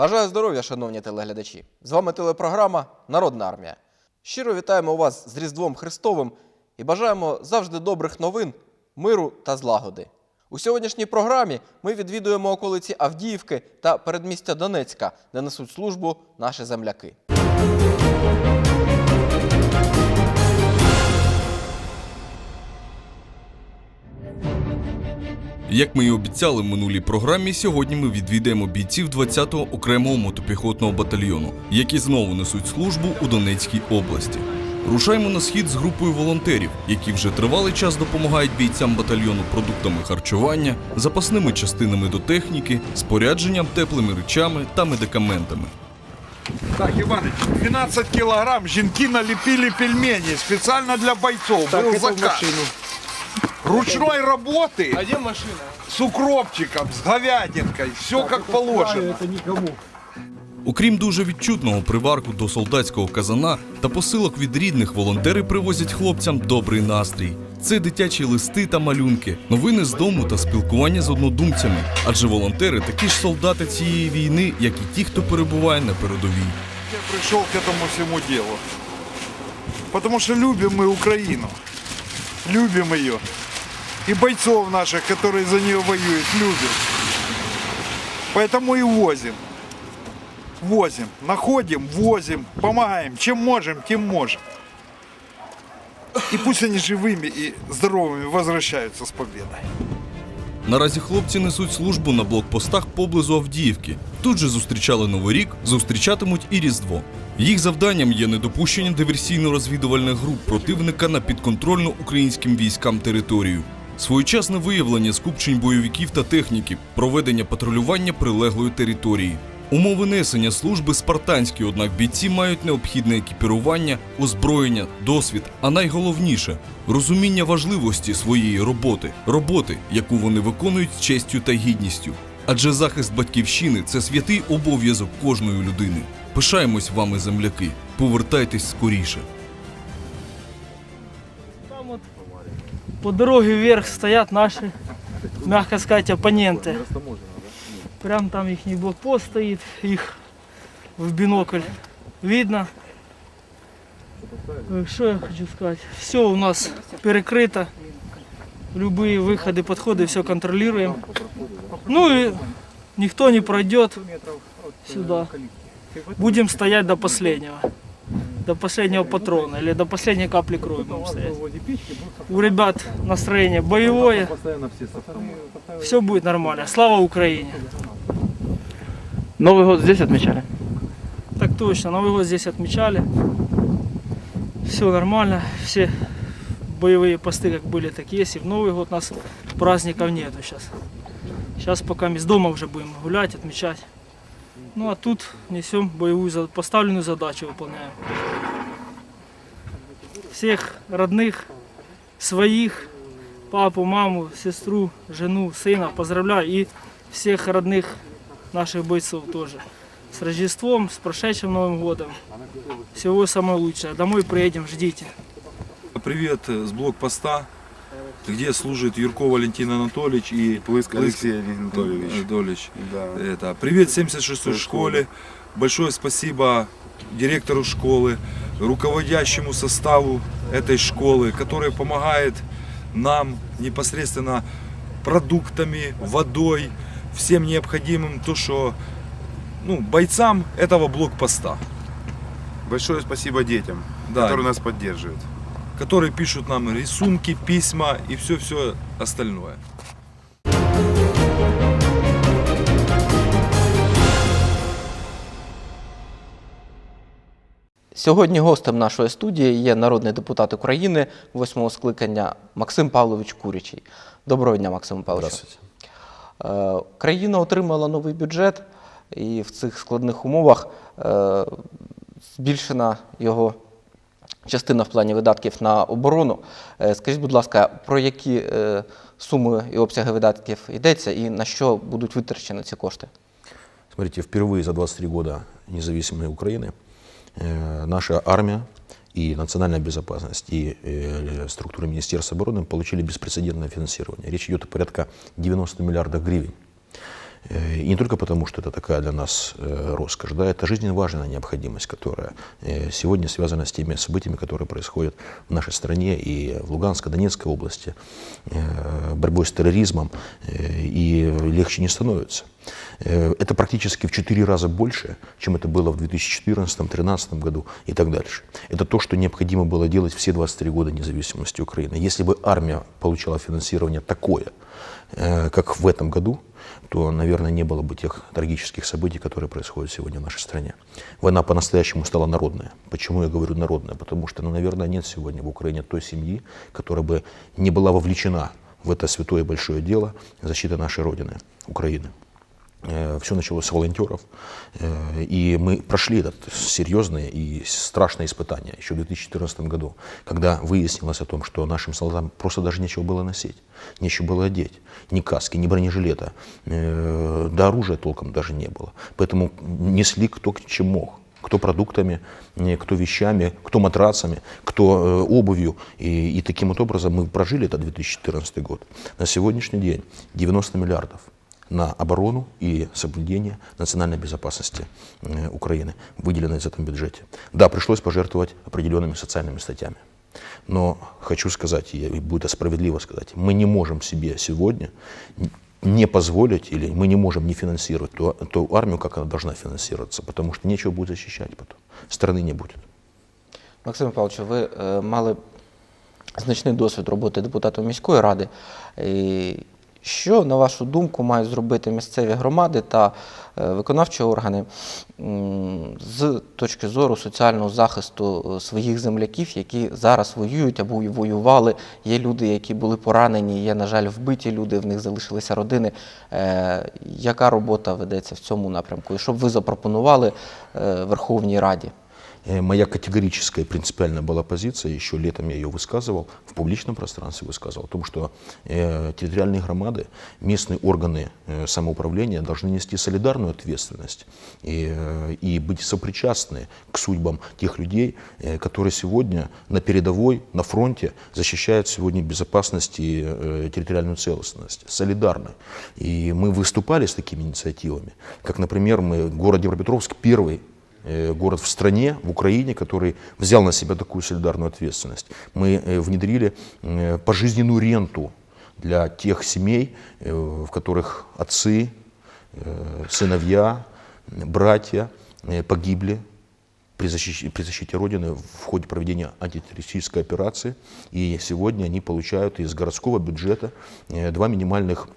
Бажаю здоров'я, шановні телеглядачі! З вами телепрограма Народна армія. Щиро вітаємо вас з Різдвом Христовим і бажаємо завжди добрих новин, миру та злагоди. У сьогоднішній програмі ми відвідуємо околиці Авдіївки та передмістя Донецька, де несуть службу наші земляки. Як ми і обіцяли в минулій програмі, сьогодні ми відвідаємо бійців 20-го окремого мотопіхотного батальйону, які знову несуть службу у Донецькій області. Рушаємо на схід з групою волонтерів, які вже тривалий час допомагають бійцям батальйону продуктами харчування, запасними частинами до техніки, спорядженням, теплими речами та медикаментами. Так, Иваныч, 12 килограмм жінки налепили пельмени специально для бойцов. Был заказ Ручной работы. А где машина? С укропчиком, с говядинкой. Все как положено. Окрім дуже відчутного приварку до солдатського казана та посилок від рідних, волонтери привозять хлопцям добрий настрій. Це дитячі листи та малюнки, новини з дому та спілкування з однодумцями. Адже волонтери такі ж солдати цієї війни, як і ті, хто перебуває на передовій. Я пришел к этому всему делу. Потому что любим мы Украину. Любим ее. И бойцов наших, которые за нее воюют, любим. Поэтому и возим. Возим, находим, возим, помогаем. Чем можем, тем можем. И пусть они живыми и здоровыми возвращаются с победой. Наразі хлопці несуть службу на блокпостах поблизу Авдіївки. Тут же зустрічали Новий рік, зустрічатимуть і Різдво. Їх завданням є недопущення диверсійно-розвідувальних груп противника на підконтрольну українським військам територію. Своєчасне виявлення скупчень бойовиків та техніки, проведення патрулювання прилеглої території. Умови несення служби спартанські, однак бійці мають необхідне екіпірування, озброєння, досвід, а найголовніше розуміння важливості своєї роботи, роботи, яку вони виконують з честю та гідністю. Адже захист батьківщини це святий обов'язок кожної людини. Пишаємось вами, земляки. Повертайтесь скоріше. По дороге вверх стоят наши, мягко сказать, оппоненты. Прям там их блокпост стоит, их в бинокль видно. Что я хочу сказать? Все у нас перекрыто. Любые выходы, подходы, все контролируем. Ну и никто не пройдет сюда. Будем стоять до последнего. До последнего патрона или до последней капли крови будем стоять. У ребят настроение боевое. Все будет нормально. Слава Украине. Новый год здесь отмечали? Так точно, Новый год здесь отмечали. Все нормально, все боевые посты как были, так есть. И в Новый год у нас праздников нету сейчас. Сейчас пока мы из дома уже будем гулять, отмечать. Ну а тут несем боевую поставленную задачу выполняем. Всех родных, своих, папу, маму, сестру, жену, сына поздравляю и всех родных наших бойцов тоже. С Рождеством, с прошедшим Новым годом. Всего самого лучшего. Домой приедем, ждите. Привет с блокпоста, где служит Юрко Валентин Анатольевич и Плыск Алексей Анатольевич. Анатольевич. Да. Это, привет 76-й школе. Большое спасибо директору школы, руководящему составу этой школы, который помогает нам непосредственно продуктами, водой, всем необходимым, то, что ну, бойцам этого блокпоста, Большое спасибо детям, Да. которые нас поддерживают. Которые пишут нам рисунки, письма и все-все остальное. Сьогодні гостем нашої студії є народний депутат України восьмого скликання Максим Павлович Курячий. Доброго дня, Максим Павлович. Е, Країна отримала новий бюджет, і в цих складних умовах е, збільшена його частина в плані видатків на оборону. Е, Скажіть, будь ласка, про які е, суми і обсяги видатків йдеться і на що будуть витрачені ці кошти? Смотрите, впервые за 23 года независимой Украины э, наша армия и национальная безопасность, и э, структуры Министерства обороны получили беспрецедентное финансирование. Речь идет о порядка 90 миллиардов гривен. Э, И не только потому, что это такая для нас э, роскошь, да, это жизненно важная необходимость, которая э, сегодня связана с теми событиями, которые происходят в нашей стране и в Луганской, Донецкой области, борьбой с терроризмом, и легче не становится. Э, Это практически в четыре раза больше, чем это было в 2014-2013 году и так дальше. Это то, что необходимо было делать все 23 года независимости Украины. Если бы армия получала финансирование такое, э, как в этом году, то, наверное, не было бы тех трагических событий, которые происходят сегодня в нашей стране. Война по-настоящему стала народная. Почему я говорю народная? Потому что, ну, наверное, нет сегодня в Украине той семьи, которая бы не была вовлечена в это святое большое дело защиты нашей Родины, Украины. Все началось с волонтеров, Э, и мы прошли это серьезное и страшное испытание еще в 2014 году, когда выяснилось о том, что нашим солдатам просто даже нечего было носить, нечего было одеть, ни каски, ни бронежилета, э, да оружия толком даже не было. Поэтому несли кто чем мог кто продуктами, э, кто вещами, кто матрацами, кто э, обувью. И, и таким вот образом мы прожили этот 2014 год. На сегодняшний день 90 миллиардов на оборону и соблюдение национальной безопасности э, Украины выделено из этом бюджете. Да, пришлось пожертвовать определенными социальными статьями. Но хочу сказать, и будет справедливо сказать, мы не можем себе сегодня не позволить, или мы не можем не финансировать ту, ту армию, как она должна финансироваться, потому что нечего будет защищать потом. Страны не будет. Максим Павлович, ви е, мали значний досвід роботи депутатом міської ради. І що, на вашу думку, мають зробити місцеві громади та е, виконавчі органи з точки зору соціального захисту е, своїх земляків, які зараз воюють або воювали? Є люди, які були поранені, є, на жаль, вбиті люди, в них залишилися родини. Е, Яка робота ведеться в цьому напрямку? І що б ви запропонували Верховній Раді? Э, Моя категорическая принципиальная была позиция, еще летом я ее высказывал, в публичном пространстве высказывал, о том, что э, территориальные громады, местные органы э, самоуправления должны нести солидарную ответственность и, и быть сопричастны к судьбам тех людей, которые сегодня на передовой, на фронте защищают сегодня безопасность и территориальную целостность, солидарны. И мы выступали с такими инициативами, как, например, мы, город Днепропетровск первый город в стране, в Украине, который взял на себя такую солидарную ответственность. Мы э, внедрили э, пожизненную ренту для тех семей, э, в которых отцы, э, сыновья, братья э, погибли при защите, при защите Родины в ходе проведения антитеррористической операции. И сегодня они получают из городского бюджета э, два минимальных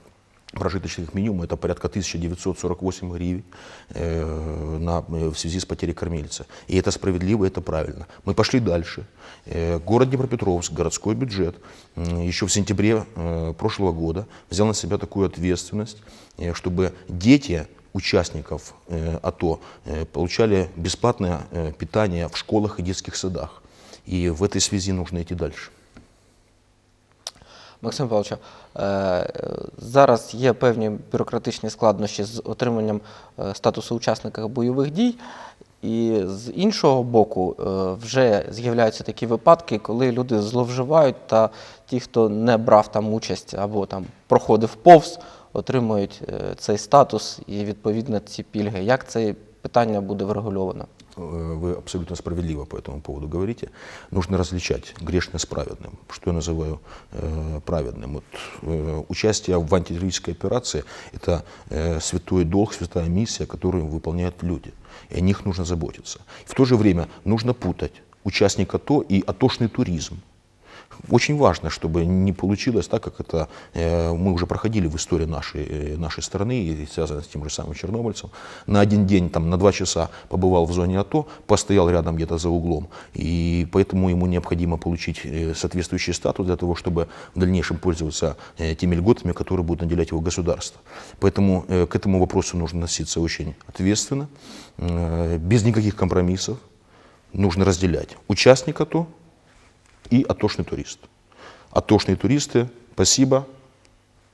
прожиточных минимума, это порядка 1948 гривен э, на, э, в связи с потерей кормильца. И это справедливо, это правильно. Мы пошли дальше. Э, город Днепропетровск, городской бюджет, э, еще в сентябре э, прошлого года взял на себя такую ответственность, э, чтобы дети участников э, АТО э, получали бесплатное э, питание в школах и детских садах. И в этой связи нужно идти дальше. Максим Павлович, е, зараз є певні бюрократичні складнощі з отриманням е, статусу учасника бойових дій. І з іншого боку, е, вже з'являються такі випадки, коли люди зловживають, та ті, хто не брав там участь або там проходив повз, отримують цей статус і відповідно ці пільги. Як це питання буде врегульовано? Э, Вы абсолютно справедливо по этому поводу говорите. Нужно различать грешное с праведным. Что я называю э, праведным? Вот, э, участие в антитеррористической операции – это э, святой долг, святая миссия, которую выполняют люди. И о них нужно заботиться. В то же время нужно путать участника АТО и атошный туризм. Очень важно, чтобы не получилось так, как это э, мы уже проходили в истории нашей, э, нашей страны, и связано с тем же самым чернобыльцем. На один день, там, на два часа побывал в зоне АТО, постоял рядом где-то за углом, и поэтому ему необходимо получить э, соответствующий статус для того, чтобы в дальнейшем пользоваться теми льготами, которые будут наделять его государство. Поэтому к этому вопросу нужно относиться очень ответственно, без никаких компромиссов. Нужно разделять участника АТО и атошный турист. Атошные туристы, спасибо,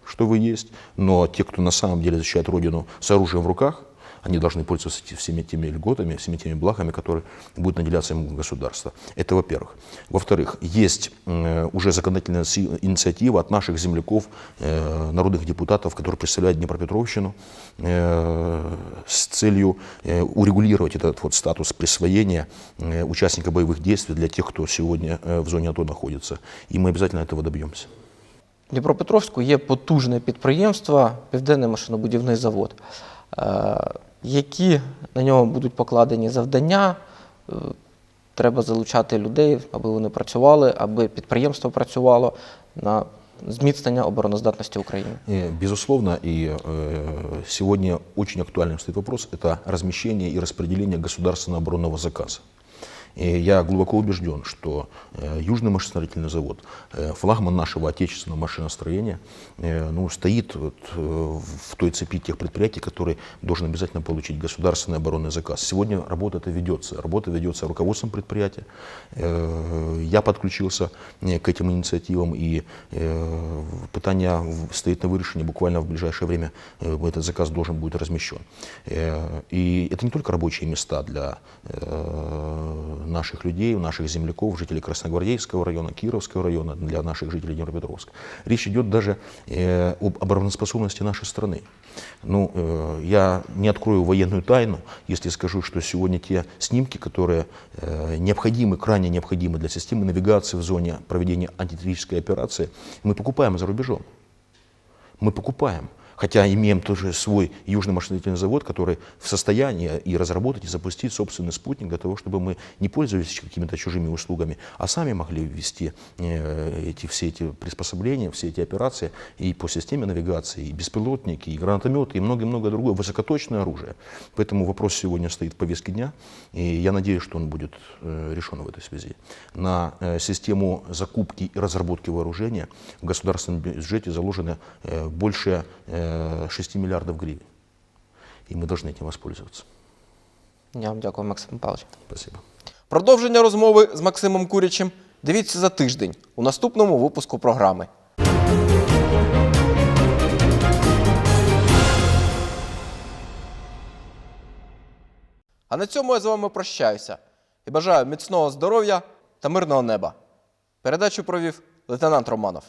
что вы есть, но те, кто на самом деле защищает Родину с оружием в руках, они должны пользоваться те- всеми теми льготами, всеми теми благами, которые будут наделяться им государство. Это во-первых. Во-вторых, есть э, уже законодательная си- инициатива от наших земляков, э, народных депутатов, которые представляют Днепропетровщину, э, с целью э, урегулировать этот вот статус присвоения э, участника боевых действий для тех, кто сегодня э, в зоне АТО находится. И мы обязательно этого добьемся. В Дніпропетровську є потужне підприємство Південний машинобудівний завод. Е, Які на нього будуть покладені завдання? Е, Треба залучати людей, аби вони працювали, аби підприємство працювало на зміцнення обороноздатності України. Э, Безусловно, и э, сегодня очень актуальным стоит вопрос, это размещение и распределение государственного оборонного заказа. И я глубоко убежден, что э, Южный машиностроительный завод, э, флагман нашего отечественного машиностроения, э, ну, стоит вот, в той цепи тех предприятий, которые должен обязательно получить государственный оборонный заказ. Сегодня работа это ведется. Работа ведется руководством предприятия. Я подключился к этим инициативам, и пытание стоит на вырашение буквально в ближайшее время этот заказ должен будет размещен. И это не только рабочие места для наших людей, наших земляков, жителей Красногвардейского района, Кировского района, для наших жителей Днепропетровска. Речь идет даже э, об обороноспособности нашей страны. Ну, э, я не открою военную тайну, если скажу, что сегодня те снимки, которые э, необходимы, крайне необходимы для системы навигации в зоне проведения антитеррористической операции, мы покупаем за рубежом. Мы покупаем. Хотя имеем тоже свой южный машиностроительный завод, который в состоянии и разработать, и запустить собственный спутник для того, чтобы мы не пользовались какими-то чужими услугами, а сами могли ввести э, эти, все эти приспособления, все эти операции и по системе навигации, и беспилотники, и гранатометы, и много-много другое, высокоточное оружие. Поэтому вопрос сегодня стоит в повестке дня, и я надеюсь, что он будет э, решен в этой связи. На э, систему закупки и разработки вооружения в государственном бюджете заложено больше 6 миллиардов гривен. И мы должны этим воспользоваться. Я вам дякую, Максим Павлович. Спасибо. Продовження розмови з Максимом Курячим дивіться за тиждень у наступному випуску програми. А на цьому я з вами прощаюся і бажаю міцного здоров'я та мирного неба. Передачу провів лейтенант Романов.